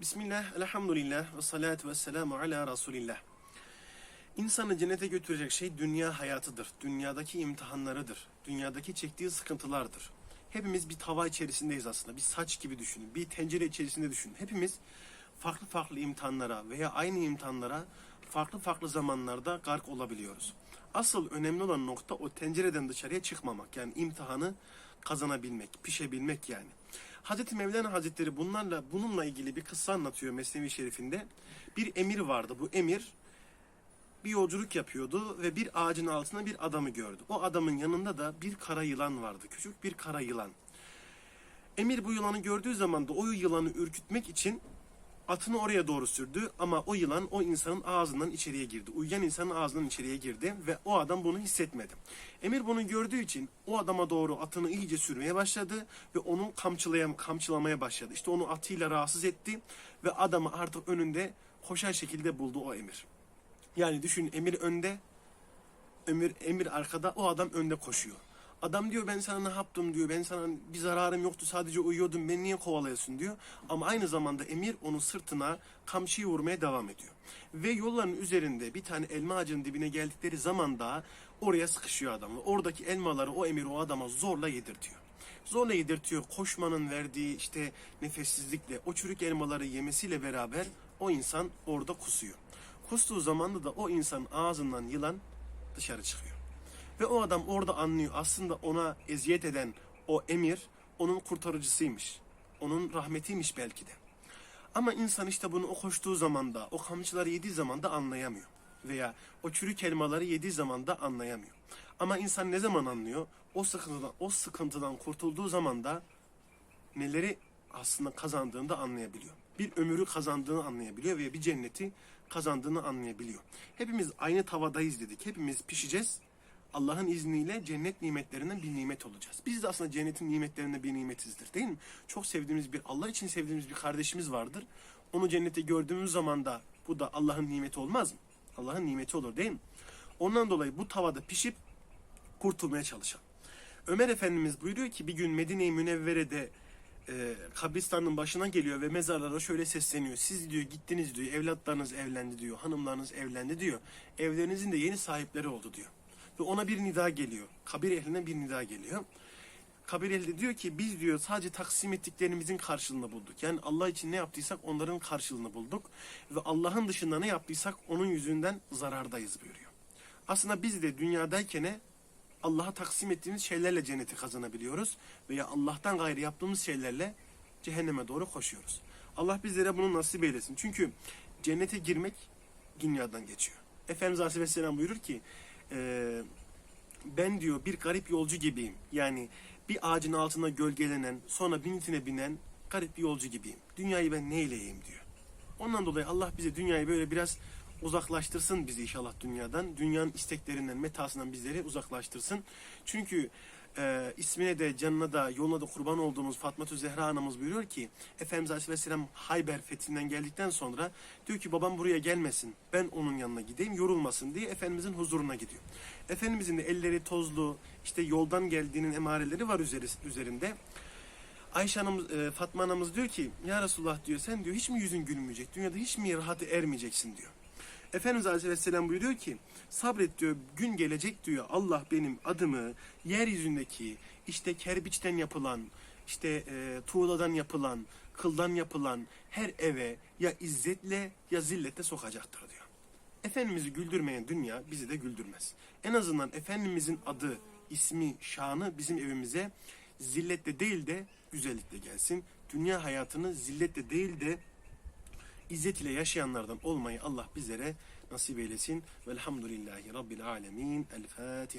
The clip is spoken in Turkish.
Bismillah, elhamdülillah ve salatu ve selamu ala Resulillah. İnsanı cennete götürecek şey dünya hayatıdır. Dünyadaki imtihanlarıdır. Dünyadaki çektiği sıkıntılardır. Hepimiz bir tava içerisindeyiz aslında. Bir saç gibi düşünün. Bir tencere içerisinde düşünün. Hepimiz farklı farklı imtihanlara veya aynı imtihanlara farklı farklı zamanlarda gark olabiliyoruz. Asıl önemli olan nokta o tencereden dışarıya çıkmamak. Yani imtihanı kazanabilmek, pişebilmek yani. Hazreti Mevlana Hazretleri bunlarla bununla ilgili bir kıssa anlatıyor Mesnevi Şerif'inde. Bir emir vardı. Bu emir bir yolculuk yapıyordu ve bir ağacın altında bir adamı gördü. O adamın yanında da bir kara yılan vardı. Küçük bir kara yılan. Emir bu yılanı gördüğü zaman da o yılanı ürkütmek için atını oraya doğru sürdü ama o yılan o insanın ağzından içeriye girdi. Uyuyan insanın ağzından içeriye girdi ve o adam bunu hissetmedi. Emir bunu gördüğü için o adama doğru atını iyice sürmeye başladı ve onu kamçılayam, kamçılamaya başladı. İşte onu atıyla rahatsız etti ve adamı artık önünde koşar şekilde buldu o emir. Yani düşün emir önde, emir, emir arkada, o adam önde koşuyor. Adam diyor ben sana ne yaptım diyor. Ben sana bir zararım yoktu sadece uyuyordum. Beni niye kovalıyorsun diyor. Ama aynı zamanda emir onun sırtına kamçıyı vurmaya devam ediyor. Ve yolların üzerinde bir tane elma ağacının dibine geldikleri zaman da oraya sıkışıyor adam. Ve oradaki elmaları o emir o adama zorla yedirtiyor. Zorla yedirtiyor. Koşmanın verdiği işte nefessizlikle o çürük elmaları yemesiyle beraber o insan orada kusuyor. Kustuğu zamanda da o insanın ağzından yılan dışarı çıkıyor. Ve o adam orada anlıyor aslında ona eziyet eden o emir onun kurtarıcısıymış. Onun rahmetiymiş belki de. Ama insan işte bunu o koştuğu zamanda, o kamçıları yediği zaman da anlayamıyor. Veya o çürük elmaları yediği zaman da anlayamıyor. Ama insan ne zaman anlıyor? O sıkıntıdan, o sıkıntıdan kurtulduğu zaman da neleri aslında kazandığını da anlayabiliyor. Bir ömürü kazandığını anlayabiliyor ve bir cenneti kazandığını anlayabiliyor. Hepimiz aynı tavadayız dedik. Hepimiz pişeceğiz. Allah'ın izniyle cennet nimetlerinden bir nimet olacağız. Biz de aslında cennetin nimetlerinden bir nimetizdir değil mi? Çok sevdiğimiz bir, Allah için sevdiğimiz bir kardeşimiz vardır. Onu cennette gördüğümüz zaman da bu da Allah'ın nimeti olmaz mı? Allah'ın nimeti olur değil mi? Ondan dolayı bu tavada pişip kurtulmaya çalışalım. Ömer Efendimiz buyuruyor ki bir gün Medine-i Münevvere'de e, kabristanın başına geliyor ve mezarlara şöyle sesleniyor. Siz diyor gittiniz diyor, evlatlarınız evlendi diyor, hanımlarınız evlendi diyor. Evlerinizin de yeni sahipleri oldu diyor. Ve ona bir nida geliyor. Kabir ehline bir nida geliyor. Kabir ehli diyor ki biz diyor sadece taksim ettiklerimizin karşılığını bulduk. Yani Allah için ne yaptıysak onların karşılığını bulduk. Ve Allah'ın dışında ne yaptıysak onun yüzünden zarardayız buyuruyor. Aslında biz de dünyadayken Allah'a taksim ettiğimiz şeylerle cenneti kazanabiliyoruz. Veya Allah'tan gayrı yaptığımız şeylerle cehenneme doğru koşuyoruz. Allah bizlere bunu nasip eylesin. Çünkü cennete girmek dünyadan geçiyor. Efendimiz Aleyhisselam buyurur ki e, ben diyor bir garip yolcu gibiyim. Yani bir ağacın altında gölgelenen sonra binitine binen garip bir yolcu gibiyim. Dünyayı ben neyleyeyim diyor. Ondan dolayı Allah bize dünyayı böyle biraz uzaklaştırsın bizi inşallah dünyadan. Dünyanın isteklerinden, metasından bizleri uzaklaştırsın. Çünkü e, ismine de, canına da, yoluna da kurban olduğumuz Fatma Zehra anamız buyuruyor ki Efendimiz Aleyhisselam Hayber fethinden geldikten sonra diyor ki babam buraya gelmesin. Ben onun yanına gideyim yorulmasın diye Efendimizin huzuruna gidiyor. Efendimizin de elleri tozlu işte yoldan geldiğinin emareleri var üzeri, üzerinde. Ayşe Hanım, e, Fatma anamız diyor ki ya Resulullah diyor sen diyor hiç mi yüzün gülmeyecek? Dünyada hiç mi rahatı ermeyeceksin diyor. Efendimiz Aleyhisselam buyuruyor ki sabret diyor gün gelecek diyor Allah benim adımı yeryüzündeki işte kerpiçten yapılan işte e, tuğladan yapılan kıldan yapılan her eve ya izzetle ya zilletle sokacaktır diyor. Efendimiz'i güldürmeyen dünya bizi de güldürmez. En azından Efendimizin adı, ismi, şanı bizim evimize zilletle değil de güzellikle gelsin. Dünya hayatını zilletle değil de İzzet ile yaşayanlardan olmayı Allah bizlere nasip eylesin. Velhamdülillahi Rabbil alemin. El Fatiha.